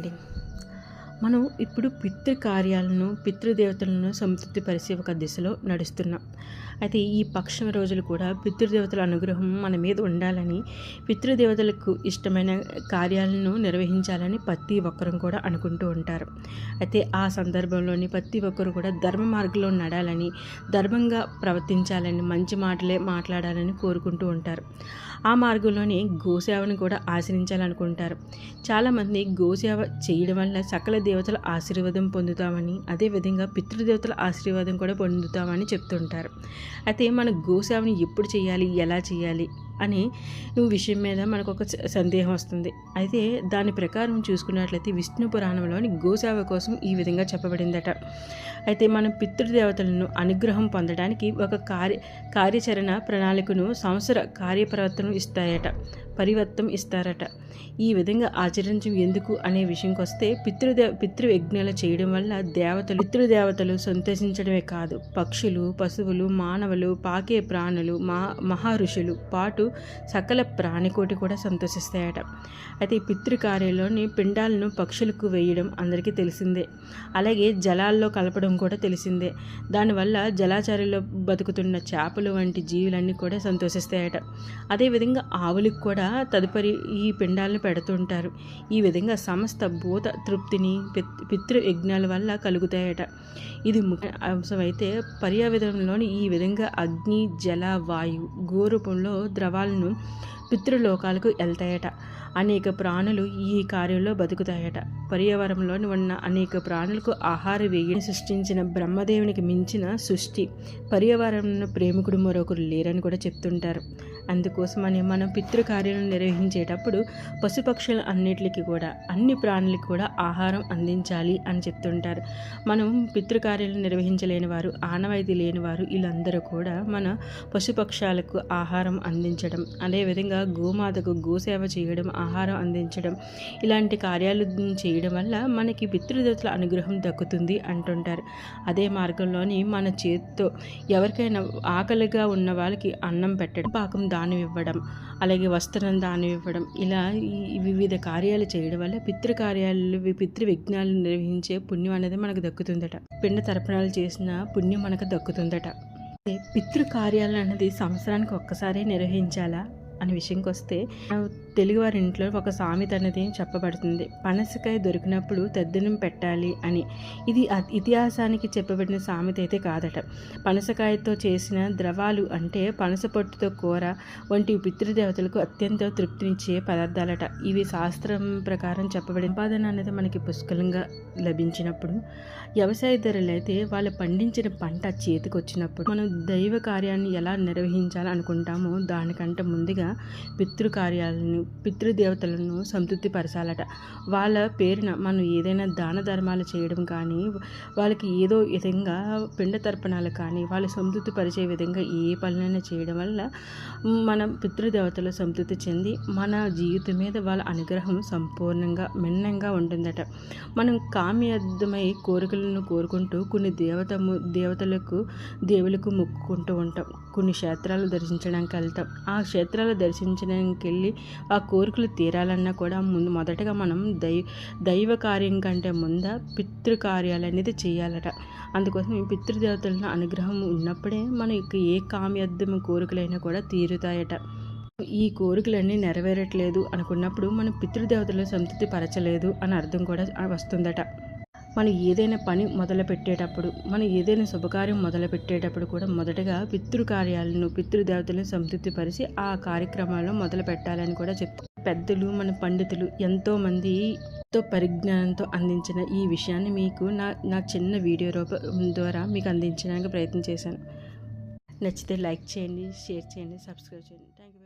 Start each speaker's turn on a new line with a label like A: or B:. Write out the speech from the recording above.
A: ending. మనం ఇప్పుడు పితృ కార్యాలను పితృదేవతలను సంతృప్తిపరిచే ఒక దిశలో నడుస్తున్నాం. అయితే ఈ పక్షం రోజులు కూడా పితృదేవతల అనుగ్రహం మన మీద ఉండాలని పితృదేవతలకు ఇష్టమైన కార్యాలను నిర్వహించాలని ప్రతి ఒక్కరం కూడా అనుకుంటూ ఉంటారు. అయితే ఆ సందర్భంలోని ప్రతి ఒక్కరు కూడా ధర్మ మార్గంలో నడాలని ధర్మంగా ప్రవర్తించాలని మంచి మాటలే మాట్లాడాలని కోరుకుంటూ ఉంటారు. ఆ మార్గంలోని గోసేవను కూడా ఆశ్రయించాలనుకుంటారు చాలామంది గోసేవ చేయడం వల్ల సకల దేవతల ఆశీర్వాదం పొందుతామని అదేవిధంగా పితృదేవతల ఆశీర్వాదం కూడా పొందుతామని చెప్తుంటారు. అయితే మన గోసేవని ఎప్పుడు చేయాలి? ఎలా చేయాలి? అని విషయం మీద మనకు ఒక సందేహం వస్తుంది. అయితే దాని ప్రకారం చూసుకున్నట్లయితే విష్ణు పురాణంలోని గోసేవ కోసం ఈ విధంగా చెప్పబడిందట. అయితే మనం పితృదేవతలను అనుగ్రహం పొందడానికి ఒక కార్య కార్యాచరణ ప్రణాళికను సంవత్సర కార్యప్రవర్తన ఇస్తాయట పరివర్తం ఇస్తారట. ఈ విధంగా ఆచరించడం ఎందుకు అనే విషయంకి వస్తే పితృదే పితృయజ్ఞాలు చేయడం వల్ల దేవతలు పితృదేవతలు సంతోషించడమే కాదు. పక్షులు పశువులు మానవులు పాకే ప్రాణులు మా మహర్షులు పాటు సకల ప్రాణికోటి కూడా సంతోషిస్తాయట. అయితే ఈ పితృకార్యంలోని పిండాలను పక్షులకు వేయడం అందరికీ తెలిసిందే. అలాగే జలాల్లో కలపడం కూడా తెలిసిందే. దానివల్ల జలాచారంలో బతుకుతున్న చేపలు వంటి జీవులన్నీ కూడా సంతోషిస్తాయట. అదేవిధంగా ఆవులకు కూడా తదుపరి ఈ పిండాలను పెడుతుంటారు. ఈ విధంగా సమస్త భూత తృప్తిని పితృ యజ్ఞాల వల్ల కలుగుతాయట. ఇది ముఖ్య అంశం అయితే పర్యావరణంలోని ఈ విధంగా అగ్ని జల వాయు గోరూపంలో ద్రవ శవాలను పితృలోకాలకు వెళ్తాయట అనేక ప్రాణులు ఈ కార్యంలో బతుకుతాయట. పర్యావరణంలోని ఉన్న అనేక ప్రాణులకు ఆహార వేయని సృష్టించిన బ్రహ్మదేవునికి మించిన సృష్టి. పర్యావరణంలో ప్రేమికుడు మరొకరు లేరని కూడా చెప్తుంటారు. అందుకోసమని మనం పితృకార్యాలను నిర్వహించేటప్పుడు పశుపక్షులు అన్నిటికీ కూడా అన్ని ప్రాణులకి కూడా ఆహారం అందించాలి అని చెప్తుంటారు. మనం పితృకార్యాలను నిర్వహించలేని వారు ఆనవాయితీ లేని వారు వీళ్ళందరూ కూడా మన పశుపక్షాలకు ఆహారం అందించడం అదేవిధంగా గోమాతకు గోసేవ చేయడం ఆహారం అందించడం ఇలాంటి కార్యాలు చేయడం వల్ల మనకి పితృదేవతల అనుగ్రహం దక్కుతుంది అంటుంటారు. అదే మార్గంలోని మన చేతితో ఎవరికైనా ఆకలిగా ఉన్న వాళ్ళకి అన్నం పెట్టడం పాకం దా ఇవ్వడం అలాగే వస్త్రం దానం ఇవ్వడం ఇలా ఈ వివిధ కార్యాలు చేయడం వల్ల పితృ కార్యాలు పితృ విఘ్నాలు నిర్వహించే పుణ్యం అనేది మనకు దక్కుతుందట. పిండ తర్పణాలు చేసిన పుణ్యం మనకు దక్కుతుందట. పితృ కార్యాలు అనేది సంవత్సరానికి ఒక్కసారి నిర్వహించాలా? అనే విషయంకి వస్తే తెలుగువారి ఇంట్లో ఒక సామెత అనేది చెప్పబడుతుంది. పనసకాయ దొరికినప్పుడు తెద్దనం పెట్టాలి అని. ఇది ఇతిహాసానికి చెప్పబడిన సామెత అయితే కాదట. పనసకాయతో చేసిన ద్రవాలు అంటే పనస పొట్టుతో కూర వంటి పితృదేవతలకు అత్యంత తృప్తినిచ్చే పదార్థాలట. ఇవి శాస్త్రం ప్రకారం చెప్పబడిన ఉపాదన అనేది మనకి పుష్కలంగా లభించినప్పుడు వ్యవసాయ ధరలు అయితే వాళ్ళు పండించిన పంట చేతికి వచ్చినప్పుడు మనం దైవ కార్యాన్ని ఎలా నిర్వహించాలనుకుంటామో దానికంటే ముందుగా పితృకార్యాలను పితృదేవతలను సంతృప్తిపరచాలట. వాళ్ళ పేరున మనం ఏదైనా దాన ధర్మాలు చేయడం కానీ వాళ్ళకి ఏదో విధంగా పిండ తర్పణాలు కానీ వాళ్ళు సంతృప్తి పరిచే విధంగా ఏ పనులైనా చేయడం వల్ల మన పితృదేవతలు సంతృప్తి చెంది మన జీవితం మీద వాళ్ళ అనుగ్రహం సంపూర్ణంగా మిన్నంగా ఉంటుందట. మనం కామ్యార్థమై కోరికలను కోరుకుంటూ కొన్ని దేవత దేవతలకు దేవులకు మొక్కుకుంటూ ఉంటాం. కొన్ని క్షేత్రాలు దర్శించడానికి వెళ్తాం ఆ క్షేత్రాలు దర్శించడానికి వెళ్ళి ఆ కోరికలు తీరాలన్నా కూడా ముందు మొదటగా మనం దై దైవ కార్యం కంటే ముంద పితృకార్యాలు అనేది చేయాలట. అందుకోసం ఈ పితృదేవతలను అనుగ్రహం ఉన్నప్పుడే మనకి ఏ కామ్యర్థం కోరికలైనా కూడా తీరుతాయట. ఈ కోరికలన్నీ నెరవేరట్లేదు అనుకున్నప్పుడు మనం పితృదేవతలను సంతృప్తి పరచలేదు అని అర్థం కూడా వస్తుందట. మనం ఏదైనా పని మొదలు పెట్టేటప్పుడు మనం ఏదైనా శుభకార్యం మొదలు పెట్టేటప్పుడు కూడా మొదటగా పితృకార్యాలను పితృదేవతలను సంతృప్తిపరిచి ఆ కార్యక్రమాలను మొదలు పెట్టాలని కూడా చెప్తారు. పెద్దలు మన పండితులు ఎంతోమంది ఎంతో పరిజ్ఞానంతో అందించిన ఈ విషయాన్ని మీకు నా నా చిన్న వీడియో రూపం ద్వారా మీకు అందించడానికి ప్రయత్నం చేశాను. నచ్చితే లైక్ చేయండి షేర్ చేయండి సబ్స్క్రైబ్ చేయండి. Thank you